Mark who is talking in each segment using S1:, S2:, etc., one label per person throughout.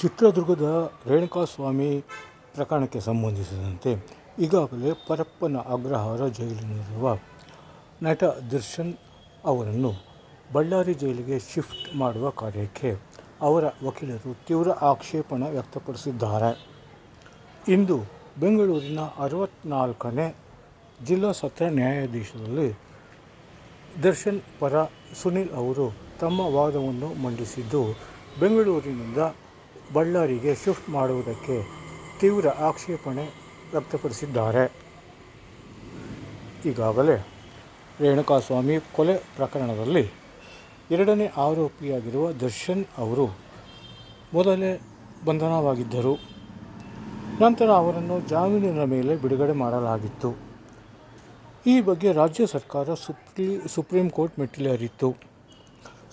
S1: ಚಿತ್ರದುರ್ಗದ ರೇಣುಕಾಸ್ವಾಮಿ ಪ್ರಕರಣಕ್ಕೆ ಸಂಬಂಧಿಸಿದಂತೆ ಈಗಾಗಲೇ ಪರಪ್ಪನ ಅಗ್ರಹಾರ ಜೈಲಿನಲ್ಲಿರುವ ನಟ ದರ್ಶನ್ ಅವರನ್ನು ಬಳ್ಳಾರಿ ಜೈಲಿಗೆ ಶಿಫ್ಟ್ ಮಾಡುವ ಕಾರ್ಯಕ್ಕೆ ಅವರ ವಕೀಲರು ತೀವ್ರ ಆಕ್ಷೇಪಣೆ ವ್ಯಕ್ತಪಡಿಸಿದ್ದಾರೆ. ಇಂದು ಬೆಂಗಳೂರಿನ ಅರವತ್ನಾಲ್ಕನೇ ಜಿಲ್ಲಾ ಸತ್ರ ನ್ಯಾಯಾಧೀಶರಲ್ಲಿ ದರ್ಶನ್ ಪರ ಸುನಿಲ್ ಅವರು ತಮ್ಮ ವಾದವನ್ನು ಮಂಡಿಸಿದ್ದು, ಬೆಂಗಳೂರಿನಿಂದ ಬಳ್ಳಾರಿಗೆ ಶಿಫ್ಟ್ ಮಾಡುವುದಕ್ಕೆ ತೀವ್ರ ಆಕ್ಷೇಪಣೆ ವ್ಯಕ್ತಪಡಿಸಿದ್ದಾರೆ. ಈಗಾಗಲೇ ರೇಣುಕಾಸ್ವಾಮಿ ಕೊಲೆ ಪ್ರಕರಣದಲ್ಲಿ ಎರಡನೇ ಆರೋಪಿಯಾಗಿರುವ ದರ್ಶನ್ ಅವರು ಮೊದಲೇ ಬಂಧನವಾಗಿದ್ದರು. ನಂತರ ಅವರನ್ನು ಜಾಮೀನಿನ ಮೇಲೆ ಬಿಡುಗಡೆ ಮಾಡಲಾಗಿತ್ತು. ಈ ಬಗ್ಗೆ ರಾಜ್ಯ ಸರ್ಕಾರ ಸುಪ್ರೀ, ಸುಪ್ರೀಂ ಕೋರ್ಟ್ ಮೆಟ್ಟಿಲೇರಿತ್ತು.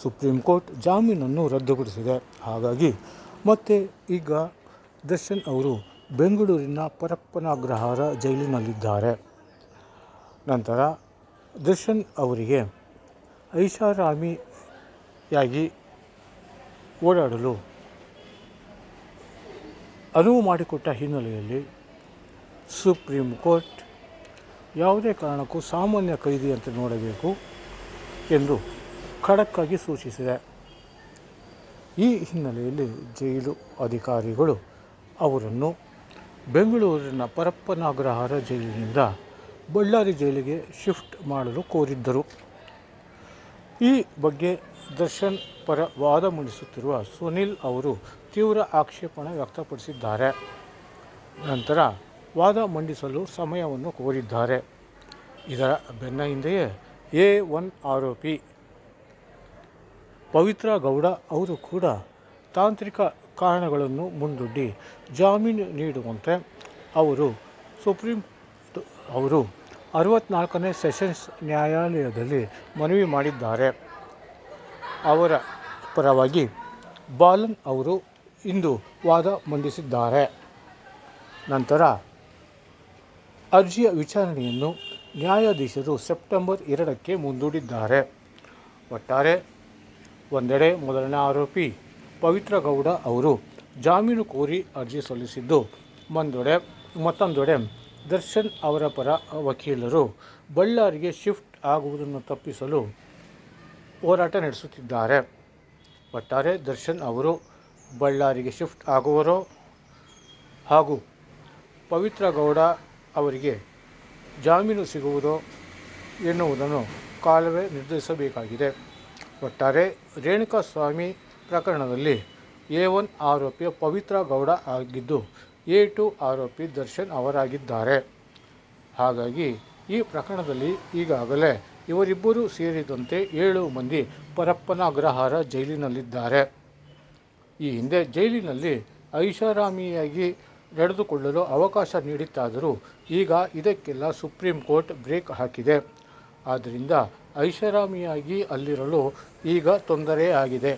S1: ಸುಪ್ರೀಂ ಕೋರ್ಟ್ ಜಾಮೀನನ್ನು ರದ್ದುಪಡಿಸಿದೆ. ಹಾಗಾಗಿ ಮತ್ತೆ ಈಗ ದರ್ಶನ್ ಅವರು ಬೆಂಗಳೂರಿನ ಪರಪ್ಪನ ಅಗ್ರಹಾರ ಜೈಲಿನಲ್ಲಿದ್ದಾರೆ. ನಂತರ ದರ್ಶನ್ ಅವರಿಗೆ ಐಷಾರಾಮಿಯಾಗಿ ಓಡಾಡಲು ಅನುವು ಮಾಡಿಕೊಟ್ಟ ಹಿನ್ನೆಲೆಯಲ್ಲಿ ಸುಪ್ರೀಂ ಕೋರ್ಟ್ ಯಾವುದೇ ಕಾರಣಕ್ಕೂ ಸಾಮಾನ್ಯ ಕೈದಿಯಂತೆ ನೋಡಬೇಕು ಎಂದು ಖಡಕ್ಕಾಗಿ ಸೂಚಿಸಿದೆ. ಈ ಹಿನ್ನೆಲೆಯಲ್ಲಿ ಜೈಲು ಅಧಿಕಾರಿಗಳು ಅವರನ್ನು ಬೆಂಗಳೂರಿನ ಪರಪ್ಪನಾಗ್ರಹಾರ ಜೈಲಿನಿಂದ ಬಳ್ಳಾರಿ ಜೈಲಿಗೆ ಶಿಫ್ಟ್ ಮಾಡಲು ಕೋರಿದ್ದರು. ಈ ಬಗ್ಗೆ ದರ್ಶನ್ ಪರ ವಾದ ಮಂಡಿಸುತ್ತಿರುವ ಸುನಿಲ್ ಅವರು ತೀವ್ರ ಆಕ್ಷೇಪಣೆ ವ್ಯಕ್ತಪಡಿಸಿದ್ದಾರೆ. ನಂತರ ವಾದ ಮಂಡಿಸಲು ಸಮಯವನ್ನು ಕೋರಿದ್ದಾರೆ. ಇದರ ಬೆನ್ನ ಹಿಂದೆಯೇ ಎ ಒನ್ ಆರೋಪಿ ಪವಿತ್ರ ಗೌಡ ಅವರು ಕೂಡ ತಾಂತ್ರಿಕ ಕಾರಣಗಳನ್ನು ಮುಂದೊಡ್ಡಿ ಜಾಮೀನು ನೀಡುವಂತೆ ಅವರು ಸುಪ್ರೀಂ ಅವರು ಅರವತ್ನಾಲ್ಕನೇ ಸೆಷನ್ಸ್ ನ್ಯಾಯಾಲಯದಲ್ಲಿ ಮನವಿ ಮಾಡಿದ್ದಾರೆ. ಅವರ ಪರವಾಗಿ ಬಾಲನ್ ಅವರು ಇಂದು ವಾದ ಮಂಡಿಸಿದ್ದಾರೆ. ನಂತರ ಅರ್ಜಿಯ ವಿಚಾರಣೆಯನ್ನು ನ್ಯಾಯಾಧೀಶರು ಸೆಪ್ಟೆಂಬರ್ ಎರಡಕ್ಕೆ ಮುಂದೂಡಿದ್ದಾರೆ. ಒಟ್ಟಾರೆ ಒಂದೆಡೆ ಮೊದಲನೇ ಆರೋಪಿ ಪವಿತ್ರ ಗೌಡ ಅವರು ಜಾಮೀನು ಕೋರಿ ಅರ್ಜಿ ಸಲ್ಲಿಸಿದ್ದು ಒಂದೊಡೆ ಮತ್ತೊಂದೆಡೆ ದರ್ಶನ್ ಅವರ ಪರ ವಕೀಲರು ಬಳ್ಳಾರಿಗೆ ಶಿಫ್ಟ್ ಆಗುವುದನ್ನು ತಪ್ಪಿಸಲು ಹೋರಾಟ ನಡೆಸುತ್ತಿದ್ದಾರೆ. ಒಟ್ಟಾರೆ ದರ್ಶನ್ ಅವರು ಬಳ್ಳಾರಿಗೆ ಶಿಫ್ಟ್ ಆಗುವರೋ ಹಾಗೂ ಪವಿತ್ರ ಗೌಡ ಅವರಿಗೆ ಜಾಮೀನು ಸಿಗುವುದೋ ಎನ್ನುವುದನ್ನು ಕಾಲವೇ ನಿರ್ಧರಿಸಬೇಕಾಗಿದೆ. ಒಟ್ಟಾರೆ ರೇಣುಕಾಸ್ವಾಮಿ ಪ್ರಕರಣದಲ್ಲಿ ಎ ಒನ್ ಆರೋಪಿಯ ಪವಿತ್ರ ಗೌಡ ಆಗಿದ್ದು ಎ ಟು ಆರೋಪಿ ದರ್ಶನ್ ಅವರಾಗಿದ್ದಾರೆ. ಹಾಗಾಗಿ ಈ ಪ್ರಕರಣದಲ್ಲಿ ಈಗಾಗಲೇ ಇವರಿಬ್ಬರು ಸೇರಿದಂತೆ ಏಳು ಮಂದಿ ಪರಪ್ಪನ ಅಗ್ರಹಾರ ಜೈಲಿನಲ್ಲಿದ್ದಾರೆ. ಈ ಹಿಂದೆ ಜೈಲಿನಲ್ಲಿ ಐಷಾರಾಮಿಯಾಗಿ ನಡೆದುಕೊಳ್ಳಲು ಅವಕಾಶ ನೀಡಿತ್ತಾದರೂ ಈಗ ಇದಕ್ಕೆಲ್ಲ ಸುಪ್ರೀಂ ಕೋರ್ಟ್ ಬ್ರೇಕ್ ಹಾಕಿದೆ. ಆದ್ದರಿಂದ ಐಷಾರಾಮಿಯಾಗಿ ಅಲ್ಲಿರಲು ಈಗ ತೊಂದರೆಯಾಗಿದೆ